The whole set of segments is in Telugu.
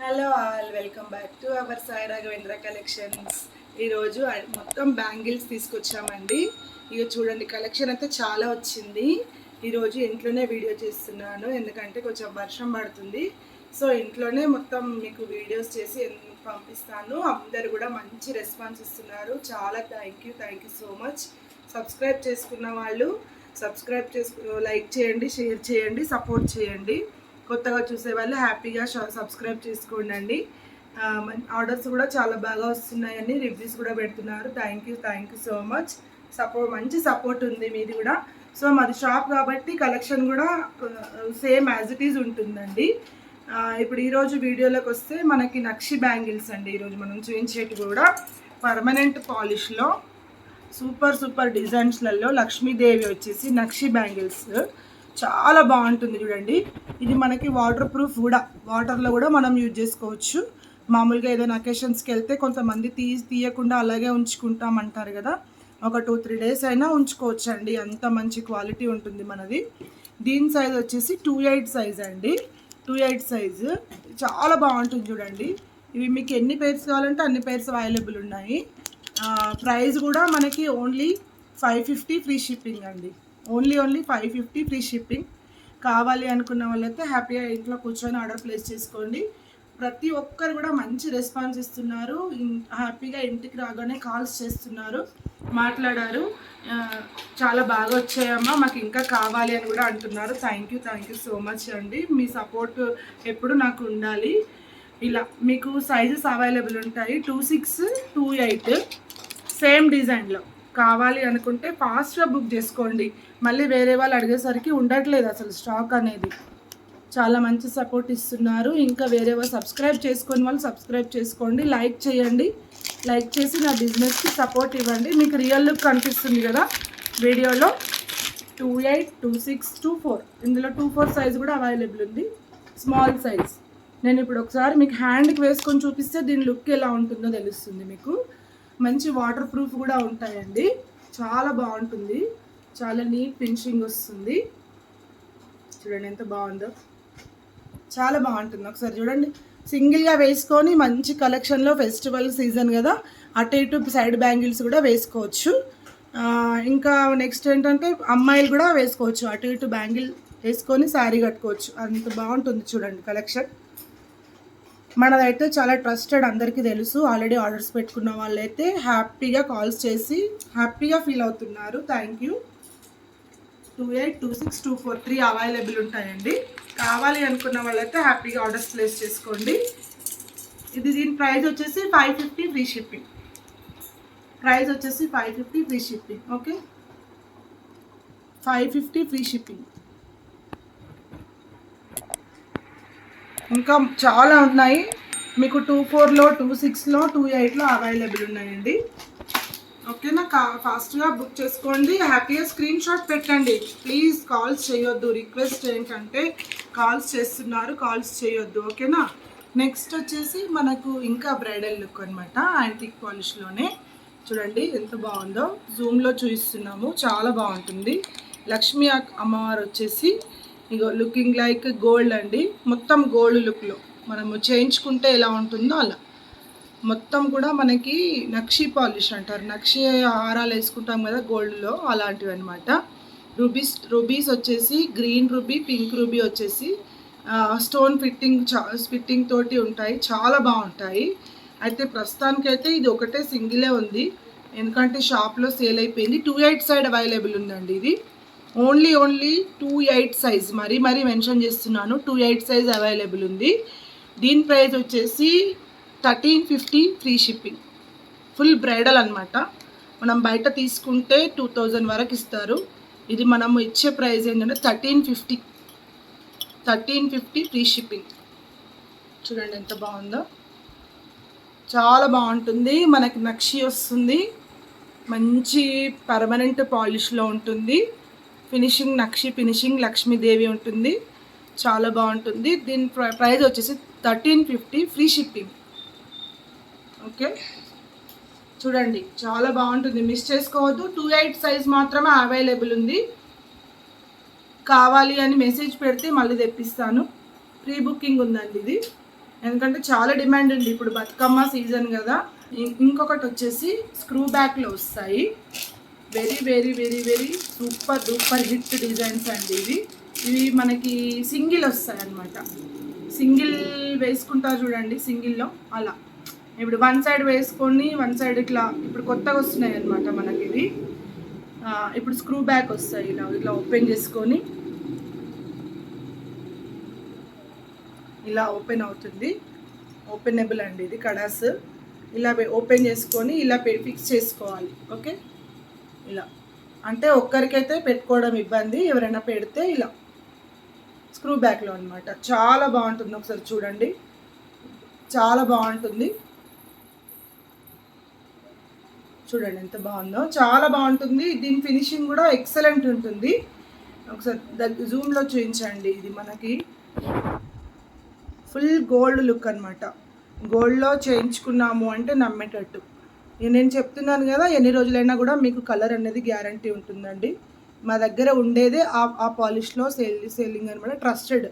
Hello all welcome back to our Sai Raghavendra collections ఈరోజు మొత్తం బ్యాంగిల్స్ తీసుకొచ్చామండి. ఇక చూడండి కలెక్షన్ అయితే చాలా వచ్చింది. ఈరోజు ఇంట్లోనే వీడియో చేస్తున్నాను ఎందుకంటే కొంచెం వర్షం పడుతుంది. సో ఇంట్లోనే మొత్తం మీకు వీడియోస్ చేసి పంపిస్తాను. అందరు కూడా మంచి రెస్పాన్స్ ఇస్తున్నారు. చాలా thank you thank you so much subscribe చేసుకున్న వాళ్ళు. సబ్స్క్రైబ్ చేసుకో లైక్ చేయండి షేర్ చేయండి సపోర్ట్ చేయండి. కొత్తగా చూసే వాళ్ళు హ్యాపీగా సబ్స్క్రైబ్ చేసుకోండి ఆర్డర్స్ కూడా చాలా బాగా వస్తున్నాయని రివ్యూస్ కూడా పెడుతున్నారు. Thank you thank you so much. Support మంచి సపోర్ట్ ఉంది మీది కూడా. సో మాది షాప్ కాబట్టి కలెక్షన్ కూడా సేమ్ యాజ్ ఇట్ ఈజ్ ఉంటుందండి. ఇప్పుడు ఈరోజు వీడియోలోకి వస్తే మనకి నక్షి బ్యాంగిల్స్ అండి. ఈరోజు మనం చూపించేటి కూడా. పర్మనెంట్ పాలిష్లో సూపర్ సూపర్ డిజైన్స్లలో లక్ష్మీదేవి వచ్చేసి నక్షి బ్యాంగిల్స్. చాలా బాగుంటుంది చూడండి. ఇది మనకి వాటర్ ప్రూఫ్ కూడా. వాటర్లో కూడా మనం యూజ్ చేసుకోవచ్చు. మామూలుగా ఏదైనా అకేషన్స్కి వెళ్తే కొంతమంది తీ తీయకుండా అలాగే ఉంచుకుంటాం అంటారు కదా. ఒక టూ త్రీ డేస్ అయినా ఉంచుకోవచ్చు అండి అంత మంచి క్వాలిటీ ఉంటుంది మనది. దీని సైజ్ వచ్చేసి టూ ఎయిట్ సైజ్ అండి. Two eight size. చాలా బాగుంటుంది చూడండి. ఇవి మీకు ఎన్ని పేర్స్ కావాలంటే అన్ని పేర్స్ అవైలబుల్ ఉన్నాయి. ప్రైస్ కూడా మనకి only five fifty free shipping అండి. Only only five fifty free shipping. కావాలి అనుకున్న వాళ్ళైతే హ్యాపీగా ఇంట్లో కూర్చొని ఆర్డర్ ప్లేస్ చేసుకోండి. ప్రతి ఒక్కరు కూడా మంచి రెస్పాన్స్ ఇస్తున్నారు. హ్యాపీగా ఇంటికి రాగానే కాల్స్ చేస్తున్నారు. మాట్లాడారు. చాలా బాగా వచ్చాయమ్మా. మాకు ఇంకా కావాలి అని కూడా అంటున్నారు. Thank you thank you so much అండి. మీ సపోర్ట్ ఎప్పుడు నాకు ఉండాలి. ఇలా మీకు సైజెస్ అవైలబుల్ ఉంటాయి. Two six two eight same డిజైన్లో కావాలి అనుకుంటే ఫాస్ట్గా బుక్ చేసుకోండి. మళ్ళీ వేరే వాళ్ళు అడిగేసరికి ఉండట్లేదు అసలు స్టాక్ అనేది. చాలా మంచి సపోర్ట్ ఇస్తున్నారు. ఇంకా వేరే వాళ్ళు సబ్స్క్రైబ్ చేసుకొని వాళ్ళు సబ్స్క్రైబ్ చేసుకోండి. లైక్ చేయండి. లైక్ చేసి నా బిజినెస్కి సపోర్ట్ ఇవ్వండి. మీకు రియల్ లుక్ కనిపిస్తుంది కదా? వీడియోలో two eight two six two four ఇందులో టూ ఫోర్ సైజ్ కూడా అవైలబుల్ ఉంది. స్మాల్ సైజ్ నేను ఇప్పుడు ఒకసారి మీకు హ్యాండ్కి వేసుకొని చూపిస్తే దీని లుక్ ఎలా ఉంటుందో తెలుస్తుంది మీకు. మంచి వాటర్ ప్రూఫ్ కూడా ఉంటాయండి. చాలా బాగుంటుంది. చాలా నీట్ ఫినిషింగ్ వస్తుంది. చూడండి ఎంత బాగుందో. చాలా బాగుంటుంది. ఒకసారి చూడండి. సింగిల్గా వేసుకొని మంచి కలెక్షన్లో ఫెస్టివల్ సీజన్ కదా అటు ఇటు సైడ్ బ్యాంగిల్స్ కూడా వేసుకోవచ్చు. ఇంకా నెక్స్ట్ ఏంటంటే అమ్మాయిలు కూడా వేసుకోవచ్చు. అటు ఇటు బ్యాంగిల్ వేసుకొని శారీ కట్టుకోవచ్చు. అంత బాగుంటుంది చూడండి కలెక్షన్ మనదైతే చాలా ట్రస్టెడ్ అందరికీ తెలుసు. ఆల్రెడీ ఆర్డర్స్ పెట్టుకున్న వాళ్ళైతే హ్యాపీగా కాల్స్ చేసి హ్యాపీగా ఫీల్ అవుతున్నారు. Thank you two eight two six two four three available ఉంటాయండి. కావాలి అనుకున్న వాళ్ళైతే హ్యాపీగా ఆర్డర్స్ ప్లేస్ చేసుకోండి. ఇది దీని ప్రైస్ వచ్చేసి five fifty free shipping price వచ్చేసి five fifty free shipping okay five fifty free shipping ఇంకా చాలా ఉన్నాయి. మీకు టూ ఫోర్లో టూ సిక్స్లో టూ ఎయిట్లో అవైలబుల్ ఉన్నాయండి. ఓకేనా? కా ఫాస్ట్గా బుక్ చేసుకోండి. హ్యాపీగా స్క్రీన్ షాట్ పెట్టండి. ప్లీజ్ కాల్స్ చేయొద్దు. రిక్వెస్ట్ ఏంటంటే కాల్స్ చేస్తున్నారు కాల్స్ చేయొద్దు. ఓకేనా? నెక్స్ట్ వచ్చేసి మనకు ఇంకా బ్రైడల్ లుక్ అనమాట యాంటిక్ పాలిష్లోనే. చూడండి ఎంత బాగుందో. జూమ్లో చూపిస్తున్నాము. చాలా బాగుంటుంది. లక్ష్మీ అమ్మవారు వచ్చేసి ఇగో లుకింగ్ లైక్ గోల్డ్ అండి. మొత్తం గోల్డ్ లుక్లో. మనము చేయించుకుంటే ఎలా ఉంటుందో అలా. మొత్తం కూడా మనకి నక్షి పాలిష్ అంటారు. నక్షి హారాలు వేసుకుంటాం కదా గోల్డ్లో అలాంటివి అనమాట రూబీస్ రూబీస్ వచ్చేసి గ్రీన్ రూబీ పింక్ రూబీ వచ్చేసి స్టోన్ ఫిట్టింగ్ చా ఫిట్టింగ్ తోటి ఉంటాయి. చాలా బాగుంటాయి. అయితే ప్రస్తుతానికైతే ఇది ఒకటే సింగిలే ఉంది. ఎందుకంటే షాప్లో సేల్ అయిపోయింది. టూ ఎయిట్ సైడ్ అవైలబుల్ ఉందండి ఇది. Only only two eight size. మరీ మరీ మెన్షన్ చేస్తున్నాను టూ ఎయిట్ సైజ్ అవైలబుల్ ఉంది. దీని ప్రైస్ వచ్చేసి thirteen fifty free shipping. Full bridal అనమాట మనం బయట తీసుకుంటే టూ థౌజండ్ వరకు ఇస్తారు. ఇది మనం ఇచ్చే ప్రైస్ ఏంటంటే thirteen fifty. Thirteen fifty free shipping. చూడండి ఎంత బాగుందో. చాలా బాగుంటుంది. మనకి నక్షి వస్తుంది. మంచి పర్మనెంట్ పాలిష్లో ఉంటుంది. ఫినిషింగ్ నక్షి ఫినిషింగ్ లక్ష్మీదేవి ఉంటుంది. చాలా బాగుంటుంది. దీని ప్ర- ప్రైస్ వచ్చేసి thirteen fifty free shipping. Okay? చూడండి. చాలా బాగుంటుంది. మిస్ చేసుకోవద్దు. టూ ఎయిట్ సైజ్ మాత్రమే అవైలబుల్ ఉంది. కావాలి అని మెసేజ్ పెడితే మళ్ళీ తెప్పిస్తాను. ప్రీ బుకింగ్ ఉందండి ఇది. ఎందుకంటే చాలా డిమాండ్ ఉంది. ఇప్పుడు బతుకమ్మ సీజన్ కదా. ఇంకొకటి వచ్చేసి స్క్రూ బ్యాక్లో వస్తాయి. Very very very very super duper hit designs అండి ఇవి. ఇవి మనకి సింగిల్ వస్తాయి అన్నమాట సింగిల్ వేసుకుంటారు చూడండి సింగిల్లో. అలా. ఇప్పుడు వన్ సైడ్ వేసుకొని వన్ సైడ్ ఇట్లా ఇప్పుడు కొత్తగా వస్తున్నాయి అనమాట మనకి ఇవి. ఇప్పుడు స్క్రూ బ్యాక్ వస్తాయి ఇలా ఇట్లా ఓపెన్ చేసుకొని. ఇలా ఓపెన్ అవుతుంది. ఓపెనబుల్ అండి ఇది కడాస్. ఇలా ఓపెన్ చేసుకొని ఇలా పె- ఫిక్స్ చేసుకోవాలి. ఓకే? ఇలా. అంటే ఒక్కరికైతే పెట్టుకోవడం ఇబ్బంది ఎవరైనా పెడితే ఇలా. స్క్రూ బ్యాక్లో అనమాట చాలా బాగుంటుంది ఒకసారి చూడండి. చాలా బాగుంటుంది. చూడండి ఎంత బాగుందో. చాలా బాగుంటుంది. దీని ఫినిషింగ్ కూడా ఎక్సలెంట్ ఉంటుంది. ఒకసారి దగ్గర జూమ్లో చూపించండి. ఇది మనకి ఫుల్ గోల్డ్ లుక్ అనమాట గోల్డ్లో చేయించుకున్నాము అంటే నమ్మేటట్టు. నేను చెప్తున్నాను కదా ఎన్ని రోజులైనా కూడా మీకు కలర్ అనేది గ్యారంటీ ఉంటుందండి. మా దగ్గర ఉండేదే ఆ ఆ పాలిష్లో సేల్ సేలింగ్ అనమాట ట్రస్టెడ్.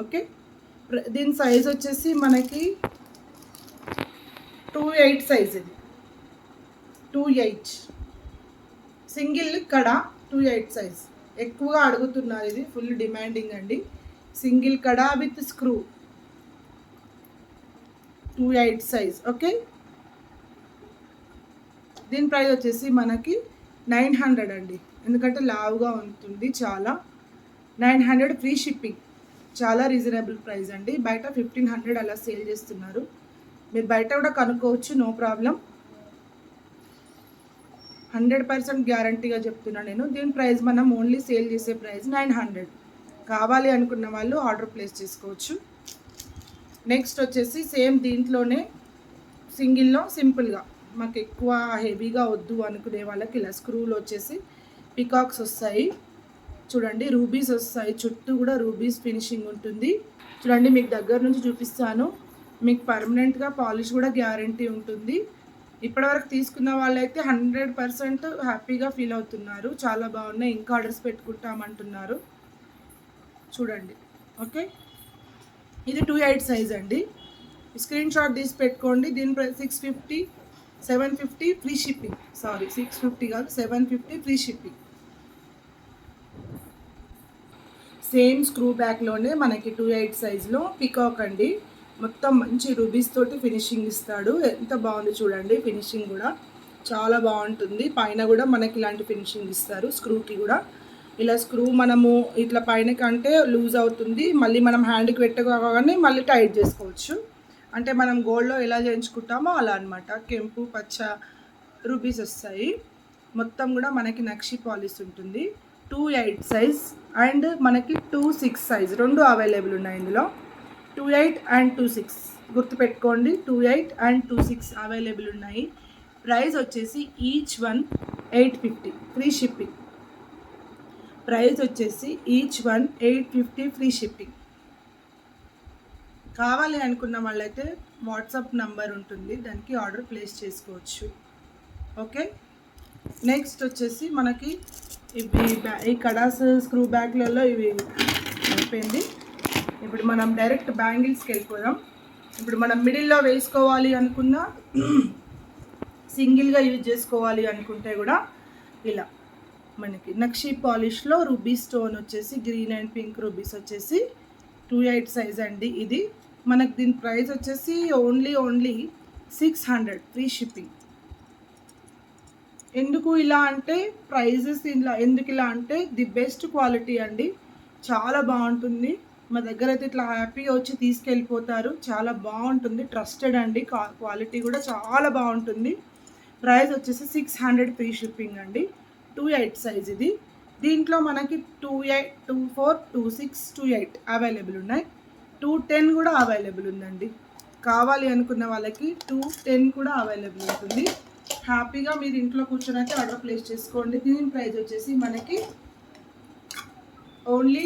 ఓకే? ప్ర- దీని సైజ్ వచ్చేసి మనకి టూ ఎయిట్ సైజ్ ఇది. Two eight. సింగిల్ కడ టూ ఎయిట్ సైజ్. ఎక్కువగా అడుగుతున్నారు ఇది ఫుల్ డిమాండింగ్ అండి. సింగిల్ కడ with screw. Two eight size. Okay? దీని ప్రైస్ వచ్చేసి మనకి నైన్ హండ్రెడ్ అండి. ఎందుకంటే లావుగా ఉంటుంది చాలా. Nine hundred free shipping. చాలా రీజనబుల్ ప్రైస్ అండి. బయట ఫిఫ్టీన్ హండ్రెడ్ అలా సేల్ చేస్తున్నారు. మీరు బయట కూడా కనుక్కోవచ్చు నో ప్రాబ్లం. హండ్రెడ్ పర్సెంట్ గ్యారంటీగా చెప్తున్నాను నేను. దీని ప్రైస్ మనం ఓన్లీ సేల్ చేసే ప్రైస్ నైన్ హండ్రెడ్. కావాలి అనుకున్న వాళ్ళు ఆర్డర్ ప్లేస్ చేసుకోవచ్చు. నెక్స్ట్ వచ్చేసి సేమ్ దీంట్లోనే సింగిల్లో సింపుల్గా. మాకు ఎక్కువ హెవీగా వద్దు అనుకునే వాళ్ళకి ఇలా స్క్రూలు వచ్చేసి పికాక్స్ వస్తాయి. చూడండి రూబీస్ వస్తాయి. చుట్టూ కూడా రూబీస్ ఫినిషింగ్ ఉంటుంది. చూడండి మీకు దగ్గర నుంచి చూపిస్తాను. మీకు పర్మనెంట్గా పాలిష్ కూడా గ్యారంటీ ఉంటుంది. ఇప్పటివరకు తీసుకున్న వాళ్ళైతే హండ్రెడ్ పర్సెంట్ హ్యాపీగా ఫీల్ అవుతున్నారు. చాలా బాగున్నాయి. ఇంకా ఆర్డర్స్ పెట్టుకుంటామంటున్నారు. చూడండి ఓకే? ఇది టూ ఎయిట్ సైజ్ అండి. స్క్రీన్ షాట్ తీసి పెట్టుకోండి. దీని six fifty seven fifty free shipping. Sorry six fifty కాదు seven fifty free shipping. Same screw బ్యాక్లోనే మనకి టూ ఎయిట్ సైజ్లో పికాక్ అండి. మొత్తం మంచి రూబీస్ తోటి ఫినిషింగ్ ఇస్తాడు. ఎంత బాగుంది చూడండి ఫినిషింగ్ కూడా. చాలా బాగుంటుంది. పైన కూడా మనకి ఇలాంటి ఫినిషింగ్ ఇస్తారు స్క్రూకి కూడా. ఇలా స్క్రూ మనము ఇట్లా పైన కంటే లూజ్ అవుతుంది. మళ్ళీ మనం హ్యాండ్కి పెట్టుకోగానే మళ్ళీ టైట్ చేసుకోవచ్చు. అంటే మనం గోల్డ్లో ఎలా చేయించుకుంటామో అలా అనమాట కెంపు పచ్చ రూపీస్ వస్తాయి. మొత్తం కూడా మనకి నక్షి పాలిస్ ఉంటుంది. టూ ఎయిట్ సైజ్ అండ్ మనకి టూ సిక్స్ సైజ్ రెండు అవైలబుల్ ఉన్నాయి ఇందులో. Two eight and two six. గుర్తుపెట్టుకోండి two eight and two six available ఉన్నాయి. ప్రైస్ వచ్చేసి each one eight fifty free shipping. Price వచ్చేసి each one eight fifty free shipping. కావాలి అనుకున్న వాళ్ళైతే వాట్సాప్ నంబర్ ఉంటుంది. దానికి ఆర్డర్ ప్లేస్ చేసుకోవచ్చు. ఓకే? నెక్స్ట్ వచ్చేసి మనకి ఇవి ఈ కడాస్ స్క్రూ బ్యాగ్లలో ఇవి అయిపోయింది. ఇప్పుడు మనం డైరెక్ట్ బ్యాంగిల్స్కి వెళ్ళిపోదాం. ఇప్పుడు మనం మిడిల్లో వేసుకోవాలి అనుకున్న సింగిల్గా యూజ్ చేసుకోవాలి అనుకుంటే కూడా ఇలా మనకి నక్షి పాలిష్లో రూబీ స్టోన్ వచ్చేసి గ్రీన్ అండ్ పింక్ రూబీస్ వచ్చేసి టూ ఎయిట్ సైజ్ అండి ఇది. మనకు దీని ప్రైస్ వచ్చేసి only only six hundred free shipping. ఎందుకు ఇలా అంటే ప్రైజెస్ ఇలా ఎందుకు ఇలా అంటే ది బెస్ట్ క్వాలిటీ అండి. చాలా బాగుంటుంది. మా దగ్గర అయితే ఇట్లా హ్యాపీగా వచ్చి తీసుకెళ్ళిపోతారు. చాలా బాగుంటుంది. ట్రస్టెడ్ అండి. క్వాలిటీ కూడా చాలా బాగుంటుంది. ప్రైస్ వచ్చేసి సిక్స్ హండ్రెడ్ ఫ్రీ షిప్పింగ్ అండి. టూ ఎయిట్ సైజ్ ఇది. దీంట్లో మనకి two eight two four two six two eight available ఉన్నాయి. టూ టెన్ కూడా అవైలబుల్ ఉందండి. కావాలి అనుకున్న వాళ్ళకి టూ టెన్ కూడా అవైలబుల్ ఉంటుంది. హ్యాపీగా మీరు ఇంట్లో కూర్చొని అయితే ఆర్డర్ ప్లేస్ చేసుకోండి. దీని ప్రైస్ వచ్చేసి మనకి only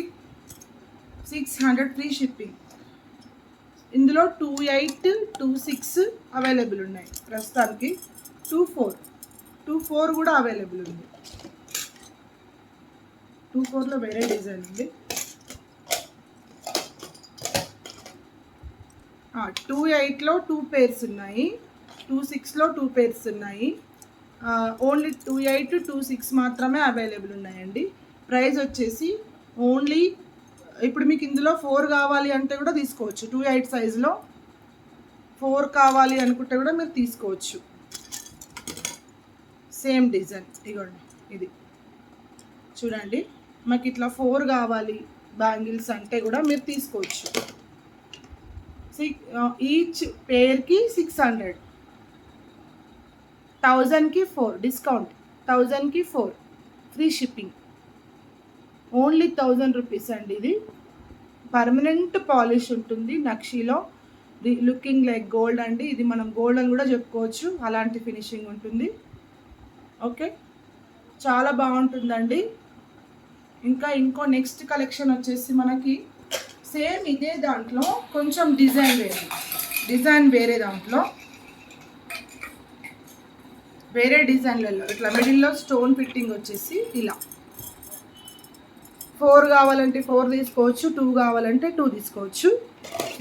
six hundred free shipping. ఇందులో two eight two six available ఉన్నాయి ప్రస్తుతానికి. Two four. టూ ఫోర్ కూడా అవైలబుల్ ఉంది. టూ ఫోర్లో వేరే డిజైన్ ఉంది. టూ ఎయిట్లో టూ పేర్స్ ఉన్నాయి. టూ సిక్స్లో టూ పేర్స్ ఉన్నాయి. Only two eight two six మాత్రమే అవైలబుల్ ఉన్నాయండి. ప్రైస్ వచ్చేసి ఓన్లీ ఇప్పుడు మీకు ఇందులో ఫోర్ కావాలి అంటే కూడా తీసుకోవచ్చు. టూ ఎయిట్ సైజులో ఫోర్ కావాలి అనుకుంటే కూడా మీరు తీసుకోవచ్చు. సేమ్ డిజైన్ ఇదిగోండి ఇది. చూడండి మాకు ఇట్లా ఫోర్ కావాలి బ్యాంగిల్స్ అంటే కూడా మీరు తీసుకోవచ్చు. సిక్ ఈచ్ పేర్కి సిక్స్ హండ్రెడ్ థౌజండ్కి ఫోర్ డిస్కౌంట్ థౌజండ్కి four free shipping only thousand rupees అండి ఇది. పర్మనెంట్ పాలిష్ ఉంటుంది నక్షీలో. లుకింగ్ లైక్ గోల్డ్ అండి. ఇది మనం గోల్డ్ అని కూడా చెప్పుకోవచ్చు. అలాంటి ఫినిషింగ్ ఉంటుంది. ఓకే చాలా బాగుంటుందండి. ఇంకా ఇంకో నెక్స్ట్ కలెక్షన్ వచ్చేసి మనకి సేమ్ ఇదే దాంట్లో కొంచెం డిజైన్ వేరే. డిజైన్ వేరే దాంట్లో. వేరే డిజైన్లలో. ఇట్లా మిడిల్లో స్టోన్ ఫిట్టింగ్ వచ్చేసి ఇలా. ఫోర్ కావాలంటే ఫోర్ తీసుకోవచ్చు టూ కావాలంటే టూ తీసుకోవచ్చు.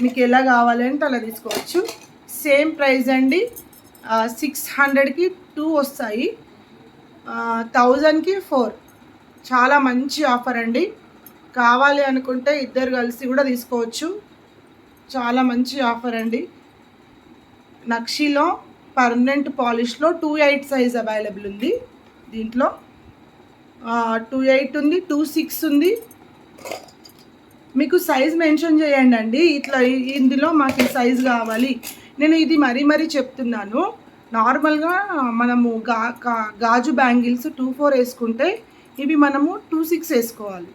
మీకు ఎలా కావాలంటే అలా తీసుకోవచ్చు. సేమ్ ప్రైస్ అండి. సిక్స్ హండ్రెడ్కి టూ వస్తాయి. థౌజండ్కి ఫోర్. చాలా మంచి ఆఫర్ అండి. కావాలి అనుకుంటే ఇద్దరు కలిసి కూడా తీసుకోవచ్చు. చాలా మంచి ఆఫర్ అండి. నక్షిలో పర్మనెంట్ పాలిష్లో టూ ఎయిట్ సైజ్ అవైలబుల్ ఉంది దీంట్లో. టూ ఎయిట్ ఉంది టూ సిక్స్ ఉంది. మీకు సైజ్ మెన్షన్ చేయండి అండి. ఇట్లా ఇందులో మాకు సైజ్ కావాలి. నేను ఇది మరీ మరీ చెప్తున్నాను. నార్మల్గా మనము గా గాజు బ్యాంగిల్స్ టూ ఫోర్ వేసుకుంటే ఇవి మనము టూ సిక్స్ వేసుకోవాలి.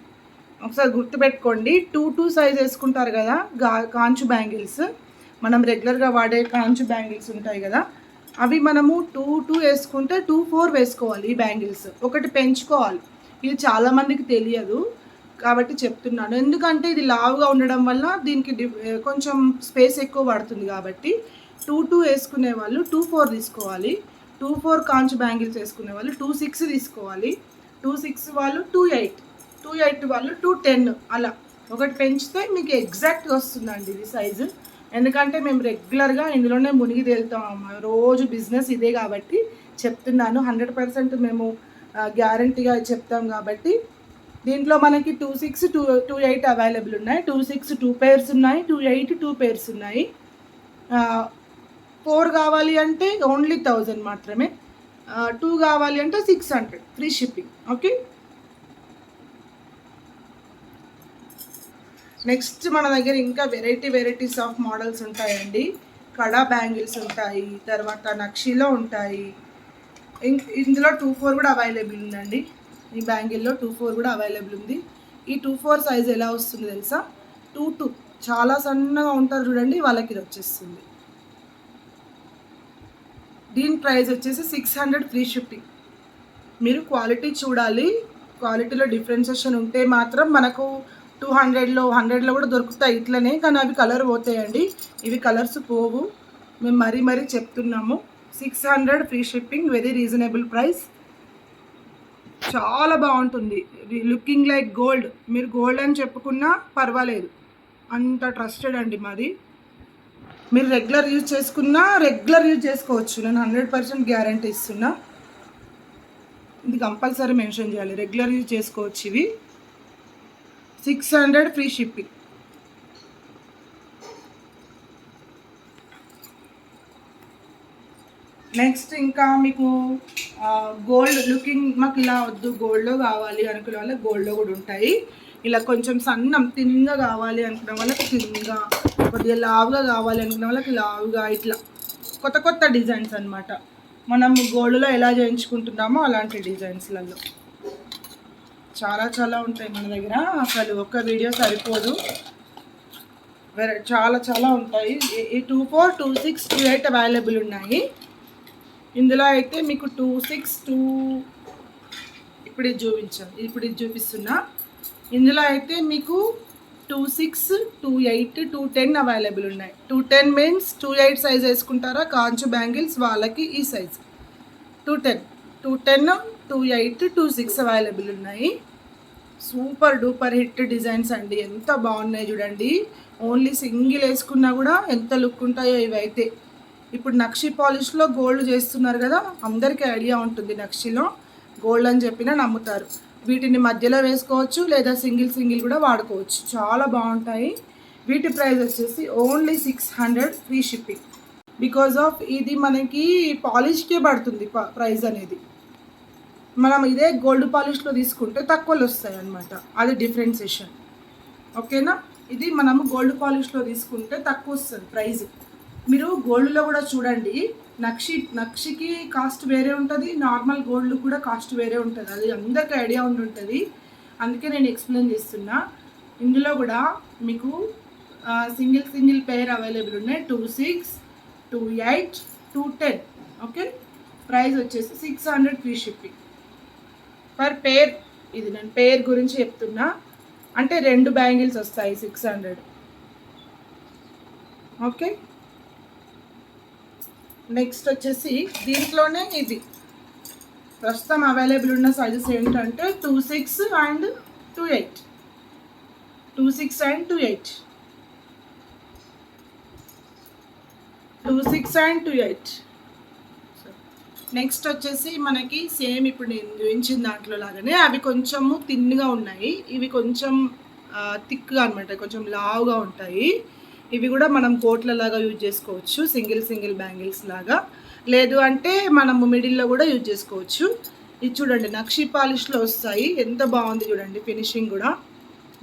ఒకసారి గుర్తుపెట్టుకోండి. టూ టూ సైజ్ వేసుకుంటారు కదా గా కాంచు బ్యాంగిల్స్. మనం రెగ్యులర్గా వాడే కాంచు బ్యాంగిల్స్ ఉంటాయి కదా అవి మనము టూ టూ వేసుకుంటే టూ ఫోర్ వేసుకోవాలి ఈ బ్యాంగిల్స్. ఒకటి పెంచుకోవాలి. ఇది చాలామందికి తెలియదు కాబట్టి చెప్తున్నాను. ఎందుకంటే ఇది లావుగా ఉండడం వల్ల దీనికి కొంచెం స్పేస్ ఎక్కువ పడుతుంది కాబట్టి టూ టూ వేసుకునే వాళ్ళు టూ ఫోర్ తీసుకోవాలి. టూ ఫోర్ కాంచు బ్యాంగిల్స్ వేసుకునే వాళ్ళు టూ సిక్స్ తీసుకోవాలి. టూ సిక్స్ వాళ్ళు టూ ఎయిట్. టూ ఎయిట్ వాళ్ళు టూ టెన్ అలా. ఒకటి పెంచితే మీకు ఎగ్జాక్ట్గా వస్తుందండి ఇది సైజు ఎందుకంటే మేము రెగ్యులర్గా ఇందులోనే మునిగి తేలుతాం. రోజు బిజినెస్ ఇదే కాబట్టి చెప్తున్నాను. హండ్రెడ్ పర్సెంట్ మేము గ్యారంటీగా చెప్తాం కాబట్టి. దీంట్లో మనకి two six two two eight available ఉన్నాయి. టూ సిక్స్ టూ పేర్స్ ఉన్నాయి. టూ ఎయిట్ టూ పేర్స్ ఉన్నాయి. ఫోర్ కావాలి అంటే ఓన్లీ థౌజండ్ మాత్రమే. టూ కావాలి అంటే six hundred free shipping okay next మన దగ్గర ఇంకా వెరైటీ వెరైటీస్ ఆఫ్ మోడల్స్ ఉంటాయండి. కడా బ్యాంగిల్స్ ఉంటాయి తర్వాత నక్షీలో ఉంటాయి. ఇందులో టూ ఫోర్ కూడా అవైలబుల్ ఉందండి. ఈ బ్యాంగిల్లో టూ ఫోర్ కూడా అవైలబుల్ ఉంది. ఈ టూ ఫోర్ సైజ్ ఎలా వస్తుంది తెలుసా? Two two. చాలా సన్నగా ఉంటారు చూడండి వాళ్ళకి ఇది వచ్చేస్తుంది. దీని ప్రైస్ వచ్చేసి సిక్స్ హండ్రెడ్ ఫ్రీ షిప్పింగ్ మీరు క్వాలిటీ చూడాలి. క్వాలిటీలో డిఫరెన్సేషన్ ఉంటే మాత్రం మనకు టూ హండ్రెడ్లో హండ్రెడ్లో కూడా దొరుకుతాయి ఇట్లనే కానీ అవి కలర్ పోతాయండి. ఇవి కలర్స్ పోవు. మేము మరీ మరీ చెప్తున్నాము. Six hundred free shipping very reasonable price. చాలా బాగుంటుంది. Looking like gold. మీరు గోల్డ్ అని చెప్పుకున్నా పర్వాలేదు. అంత ట్రస్టెడ్ అండి మాది. మీరు రెగ్యులర్ యూజ్ చేసుకున్నా రెగ్యులర్ యూజ్ చేసుకోవచ్చు. నేను హండ్రెడ్ పర్సెంట్ గ్యారంటీ ఇస్తున్నా. ఇది కంపల్సరీ మెన్షన్ చేయాలి. రెగ్యులర్ యూజ్ చేసుకోవచ్చు ఇవి. Six hundred free shipping. Next ఇంకా మీకు గోల్డ్ లుకింగ్ మాకు ఇలా వద్దు గోల్డ్లో కావాలి అనుకునే వాళ్ళకి గోల్డ్లో కూడా ఉంటాయి. ఇలా కొంచెం సన్నం తిన్గా కావాలి అనుకునే వాళ్ళకి తిన్గా కొద్దిగా లావుగా కావాలి అనుకునే వాళ్ళకి లావుగా ఇట్లా కొత్త కొత్త డిజైన్స్ అనమాట మనం గోల్డ్లో ఎలా చేయించుకుంటున్నామో అలాంటి డిజైన్స్లలో. చాలా చాలా ఉంటాయి మన దగ్గర. అసలు ఒక్క వీడియో సరిపోదు. వేరే చాలా చాలా ఉంటాయి. ఈ two four two six two eight available ఉన్నాయి. ఇందులో అయితే మీకు టూ సిక్స్ టూ ఇప్పుడు ఇది చూపించాను ఇప్పుడు ఇది చూపిస్తున్నా. ఇందులో అయితే మీకు two six two eight two ten available ఉన్నాయి. Two ten means two eight size వేసుకుంటారా? కాంచు బ్యాంగిల్స్ వాళ్ళకి ఈ size. Two ten two ten two eight two six available ఉన్నాయి. సూపర్ డూపర్ హిట్ డిజైన్స్ అండి. ఎంత బాగున్నాయి చూడండి. ఓన్లీ సింగిల్ వేసుకున్నా కూడా ఎంత లుక్ ఉంటాయో ఇవైతే. ఇప్పుడు నక్షి పాలిష్లో గోల్డ్ చేస్తున్నారు కదా అందరికీ ఐడియా ఉంటుంది నక్షిలో గోల్డ్ అని చెప్పిన నమ్ముతారు. వీటిని మధ్యలో వేసుకోవచ్చు లేదా సింగిల్ సింగిల్ కూడా వాడుకోవచ్చు. చాలా బాగుంటాయి. వీటి ప్రైస్ వచ్చేసి only six hundred free shipping because of ఇది మనకి పాలిష్కే పడుతుంది ప్రైస్ అనేది. మనం ఇదే గోల్డ్ పాలిష్లో తీసుకుంటే తక్కువలు వస్తాయి అన్నమాట అది డిఫరెన్సేషన్ ఓకేనా? ఇది మనము గోల్డ్ పాలిష్లో తీసుకుంటే తక్కువ వస్తుంది ప్రైస్ మీరు గోల్డ్లో కూడా చూడండి నక్షి నక్షికి కాస్ట్ వేరే ఉంటుంది నార్మల్ గోల్డ్ కూడా కాస్ట్ వేరే ఉంటుంది. అది అందరికీ ఐడియా ఉండి ఉంటుంది. అందుకే నేను ఎక్స్ప్లెయిన్ చేస్తున్నా. ఇందులో కూడా మీకు సింగిల్ సింగిల్ పేర్ అవైలబుల్ ఉన్నాయి. Two six two eight two ten okay? Price వచ్చేసి six hundred free shipping per pair ఇది నేను పేర్ గురించి చెప్తున్నా. అంటే రెండు బ్యాంగిల్స్ వస్తాయి సిక్స్ హండ్రెడ్. ఓకే? నెక్స్ట్ వచ్చేసి దీంట్లోనే ఇది. ప్రస్తుతం అవైలబుల్ ఉన్న సైజెస్ ఏంటంటే two six and two eight. Two six and two eight. Two six and two eight. Next వచ్చేసి మనకి సేమ్ ఇప్పుడు నేను చూపించిన దాంట్లో లాగానే అవి కొంచెము తిన్గా ఉన్నాయి. ఇవి కొంచెం థిక్గా అనమాట కొంచెం లావుగా ఉంటాయి. ఇవి కూడా మనం కోట్ల లాగా యూజ్ చేసుకోవచ్చు సింగిల్ సింగిల్ బ్యాంగిల్స్ లాగా. లేదు అంటే మనము మిడిల్లో కూడా యూజ్ చేసుకోవచ్చు. ఇది చూడండి నక్షి పాలిష్లో వస్తాయి. ఎంత బాగుంది చూడండి ఫినిషింగ్ కూడా.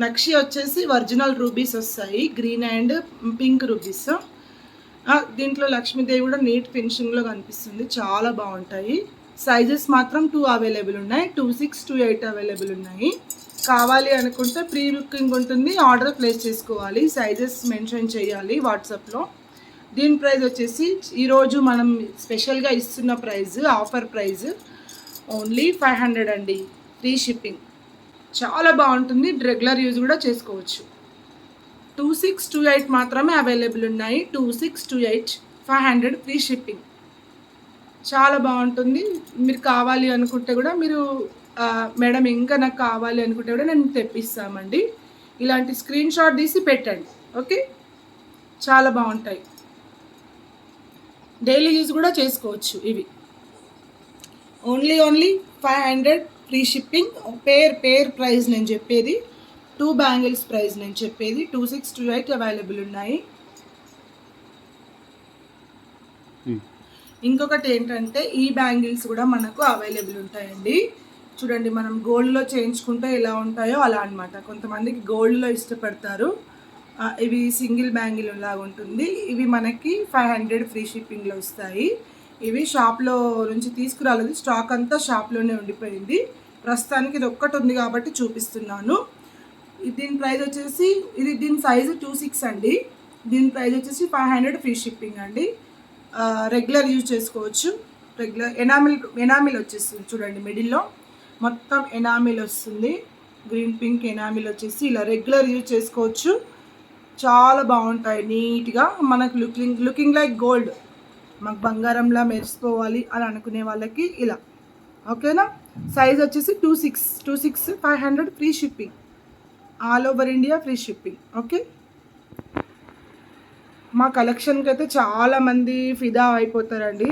నక్షి వచ్చేసి ఒరిజినల్ రూబీస్ వస్తాయి గ్రీన్ అండ్ పింక్ రూబీస్. దీంట్లో లక్ష్మీదేవి కూడా నీట్ ఫినిషింగ్లో కనిపిస్తుంది. చాలా బాగుంటాయి. సైజెస్ మాత్రం టూ అవైలబుల్ ఉన్నాయి. Two six two eight available ఉన్నాయి. కావాలి అనుకుంటే ప్రీ బుకింగ్ ఉంటుంది. ఆర్డర్ ప్లేస్ చేసుకోవాలి. సైజెస్ మెన్షన్ చేయాలి వాట్సాప్లో దీని ప్రైస్ వచ్చేసి ఈరోజు మనం స్పెషల్గా ఇస్తున్న price offer price only five hundred అండి. ఫ్రీ షిప్పింగ్ చాలా బాగుంటుంది. రెగ్యులర్ యూజ్ కూడా చేసుకోవచ్చు. టూ సిక్స్ టూ ఎయిట్ మాత్రమే అవైలబుల్ ఉన్నాయి. Two six two eight five hundred free shipping చాలా బాగుంటుంది. మీరు కావాలి అనుకుంటే కూడా మీరు మేడం ఇంకా నాకు కావాలి అనుకుంటే కూడా నేను తెప్పిస్తామండి. ఇలాంటి స్క్రీన్ షాట్ తీసి పెట్టండి. ఓకే? చాలా బాగుంటాయి. డైలీ యూజ్ కూడా చేసుకోవచ్చు ఇవి. Only only five hundred free shipping pair pair price నేను చెప్పేది. టూ బ్యాంగిల్స్ ప్రైస్ నేను చెప్పేది. Two six two eight available ఉన్నాయి. ఇంకొకటి ఏంటంటే ఈ బ్యాంగిల్స్ కూడా మనకు అవైలబుల్ ఉంటాయండి. చూడండి మనం గోల్డ్లో చేయించుకుంటే ఎలా ఉంటాయో అలా అనమాట కొంతమందికి గోల్డ్లో ఇష్టపడతారు. ఇవి సింగిల్ బ్యాంగిల్ లాగా ఉంటుంది. ఇవి మనకి ఫైవ్ హండ్రెడ్ ఫ్రీ షిప్పింగ్లో వస్తాయి. ఇవి షాప్లో నుంచి తీసుకురాలేదు. స్టాక్ అంతా షాప్లోనే ఉండిపోయింది. ప్రస్తుతానికి ఇది ఒక్కటి ఉంది కాబట్టి చూపిస్తున్నాను. దీని ప్రైస్ వచ్చేసి ఇది దీని సైజు టూ సిక్స్ అండి. దీని ప్రైస్ వచ్చేసి ఫైవ్ హండ్రెడ్ ఫ్రీ షిప్పింగ్ అండి. రెగ్యులర్ యూజ్ చేసుకోవచ్చు. రెగ్యులర్ ఎనామిల్ ఎనామిల్ వచ్చేస్తుంది చూడండి మిడిల్లో మొత్తం ఎనామిల్ వస్తుంది. గ్రీన్ పింక్ ఎనామిల్ వచ్చేసి ఇలా రెగ్యులర్ యూజ్ చేసుకోవచ్చు. చాలా బాగుంటాయి నీట్గా మనకు లుకింగ్ లుకింగ్ లైక్ గోల్డ్ మాకు బంగారంలా మెరిసిపోవాలి అని అనుకునే వాళ్ళకి ఇలా. ఓకేనా సైజ్ వచ్చేసి two six two six five hundred free shipping all over India free shipping okay? మా కలెక్షన్కి అయితే చాలామంది ఫిదా అయిపోతారండి.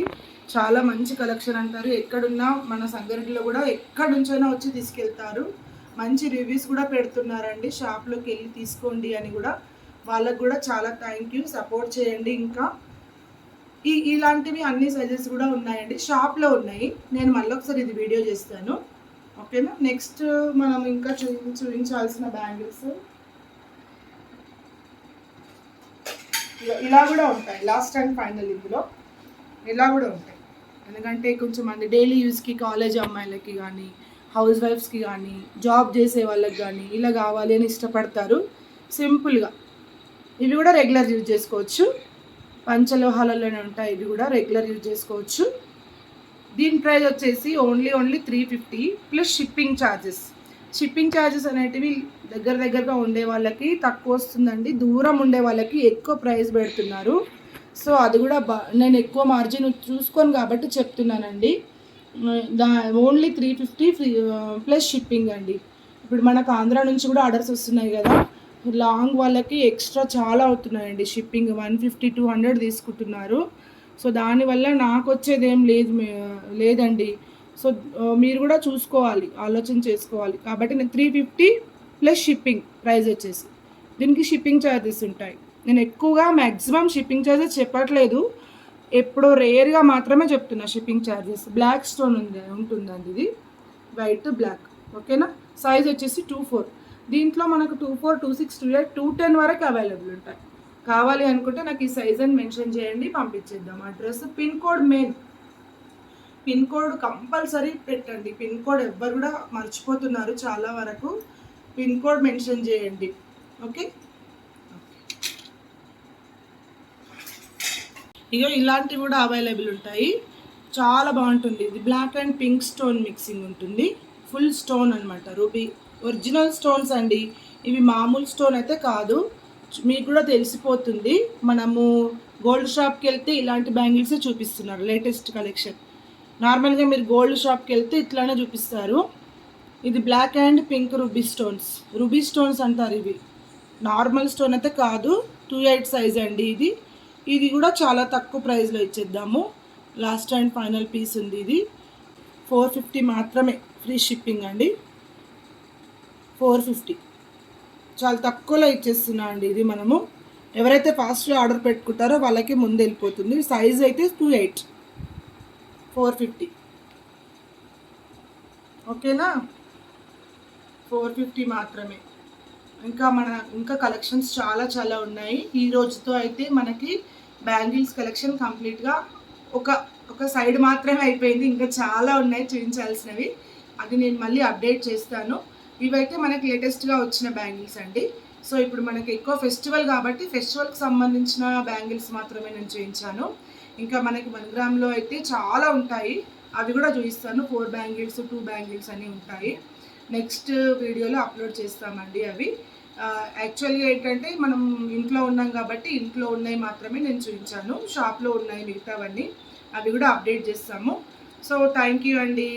చాలా మంచి కలెక్షన్ అంటారు. ఎక్కడున్నా మన సంగారెడ్డిలో కూడా ఎక్కడి నుంచైనా వచ్చి తీసుకెళ్తారు. మంచి రివ్యూస్ కూడా పెడుతున్నారండి. షాప్లోకి వెళ్ళి తీసుకోండి అని కూడా. వాళ్ళకు కూడా చాలా థ్యాంక్ యూ. సపోర్ట్ చేయండి ఇంకా. ఈ ఇలాంటివి అన్ని సైజెస్ కూడా ఉన్నాయండి. షాప్లో ఉన్నాయి. నేను మళ్ళీ ఒకసారి ఇది వీడియో చేస్తాను. ఓకేనా? నెక్స్ట్ uh, మనం ఇంకా చూ చూపించాల్సిన బ్యాంగిల్స్. ఇలా కూడా ఉంటాయి. లాస్ట్ అండ్ ఫైనల్ ఇందులో. ఇలా కూడా ఉంటాయి. ఎందుకంటే కొంచెం మంది డైలీ యూస్కి కాలేజ్ అమ్మాయిలకి కానీ హౌస్ వైఫ్స్కి కానీ జాబ్ చేసే వాళ్ళకి కానీ ఇలా కావాలి అని ఇష్టపడతారు. సింపుల్గా ఇవి కూడా రెగ్యులర్ యూజ్ చేసుకోవచ్చు. పంచలోహాలలోనే ఉంటాయి. ఇవి కూడా రెగ్యులర్ యూజ్ చేసుకోవచ్చు. దీని ప్రైస్ వచ్చేసి only only three fifty plus shipping charges shipping charges అనేటివి దగ్గర దగ్గరగా ఉండే వాళ్ళకి తక్కువ వస్తుందండి. దూరం ఉండే వాళ్ళకి ఎక్కువ ప్రైస్ పెడుతున్నారు. సో అది కూడా బా నేను ఎక్కువ మార్జిన్ చూసుకోను కాబట్టి చెప్తున్నానండి. దా only three fifty free plus shipping అండి. ఇప్పుడు మనకు ఆంధ్ర నుంచి కూడా ఆర్డర్స్ వస్తున్నాయి కదా. లాంగ్ వాళ్ళకి ఎక్స్ట్రా చాలా అవుతున్నాయండి. Shipping one fifty two hundred తీసుకుంటున్నారు. సో దానివల్ల నాకు వచ్చేది ఏం లేదు లేదండి. సో మీరు కూడా చూసుకోవాలి ఆలోచన చేసుకోవాలి. కాబట్టి నేను three fifty plus shipping price వచ్చేసి దీనికి షిప్పింగ్ ఛార్జెస్ ఉంటాయి. నేను ఎక్కువగా మ్యాక్సిమం షిప్పింగ్ ఛార్జెస్ చెప్పట్లేదు. ఎప్పుడో రేర్గా మాత్రమే చెప్తున్నా షిప్పింగ్ ఛార్జెస్ బ్లాక్ స్టోన్ ఉంది ఉంటుందండి ఇది. వైట్ బ్లాక్ ఓకేనా సైజ్ వచ్చేసి టూ ఫోర్ దీంట్లో మనకు two four two six two eight two ten వరకు అవైలబుల్ ఉంటాయి. కావాలి అనుకుంటే నాకు ఈ సైజ్ అని మెన్షన్ చేయండి పంపించేద్దాం. Address pin code main pin code compulsory పెట్టండి. పిన్ కోడ్ ఎవ్వరు కూడా మర్చిపోతున్నారు చాలా వరకు. పిన్ కోడ్ మెన్షన్ చేయండి. ఓకే ఇగో ఇలాంటివి కూడా అవైలబుల్ ఉంటాయి. చాలా బాగుంటుంది. ఇది black and pink stone mixing ఉంటుంది. ఫుల్ స్టోన్ అనమాట రూబీ ఒరిజినల్ స్టోన్స్ అండి. ఇవి మామూలు స్టోన్ అయితే కాదు. మీకు కూడా తెలిసిపోతుంది మనము గోల్డ్ షాప్కి వెళ్తే ఇలాంటి బ్యాంగిల్సే చూపిస్తున్నారు లేటెస్ట్ కలెక్షన్ నార్మల్గా మీరు గోల్డ్ షాప్కి వెళ్తే ఇట్లానే చూపిస్తారు. ఇది black and pink ruby stones ruby stones అంటారు ఇవి. నార్మల్ స్టోన్ అయితే కాదు టూ ఎయిట్ సైజ్ అండి ఇది. ఇది కూడా చాలా తక్కువ ప్రైస్లో ఇచ్చేద్దాము. లాస్ట్ అండ్ ఫైనల్ పీస్ ఉంది ఇది. ఫోర్ ఫిఫ్టీ మాత్రమే ఫ్రీ షిప్పింగ్ అండి. ఫోర్ ఫిఫ్టీ చాలా తక్కువలో ఇచ్చేస్తున్నా అండి ఇది మనము. ఎవరైతే ఫాస్ట్గా ఆర్డర్ పెట్టుకుంటారో వాళ్ళకి ముందు వెళ్ళిపోతుంది. సైజ్ అయితే టూ ఎయిట్ ఫోర్ ఫిఫ్టీ ఓకేనా? ఫోర్ ఫిఫ్టీ మాత్రమే. ఇంకా మన ఇంకా కలెక్షన్స్ చాలా చాలా ఉన్నాయి. ఈ రోజుతో అయితే మనకి బ్యాంగిల్స్ కలెక్షన్ కంప్లీట్గా ఒక ఒక సైడ్ మాత్రమే అయిపోయింది. ఇంకా చాలా ఉన్నాయి చూపించాల్సినవి అది నేను మళ్ళీ అప్డేట్ చేస్తాను. ఇవైతే మనకి లేటెస్ట్గా వచ్చిన బ్యాంగిల్స్ అండి. సో ఇప్పుడు మనకి ఎక్కువ ఫెస్టివల్ కాబట్టి ఫెస్టివల్కి సంబంధించిన బ్యాంగిల్స్ మాత్రమే నేను చూపించాను. ఇంకా మనకి వన్ గ్రామ్లో అయితే చాలా ఉంటాయి. అవి కూడా చూపిస్తాను. ఫోర్ బ్యాంగిల్స్ టూ బ్యాంగిల్స్ అని ఉంటాయి. నెక్స్ట్ వీడియోలో అప్లోడ్ చేస్తామండి అవి. యాక్చువల్గా ఏంటంటే మనం ఇంట్లో ఉన్నాం కాబట్టి ఇంట్లో ఉన్నాయి మాత్రమే నేను చూపించాను. షాప్లో ఉన్నాయి మిగతావన్నీ. అవి కూడా అప్డేట్ చేస్తాము. సో థ్యాంక్ యూ అండి.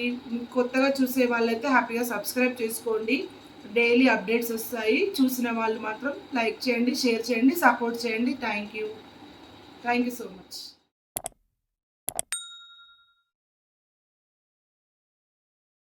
కొత్తగా చూసే వాళ్ళైతే హ్యాపీగా సబ్స్క్రైబ్ చేసుకోండి. డైలీ అప్డేట్స్ వస్తాయి. చూసిన వాళ్ళు మాత్రం లైక్ చేయండి షేర్ చేయండి సపోర్ట్ చేయండి. Thank you. Thank you so much.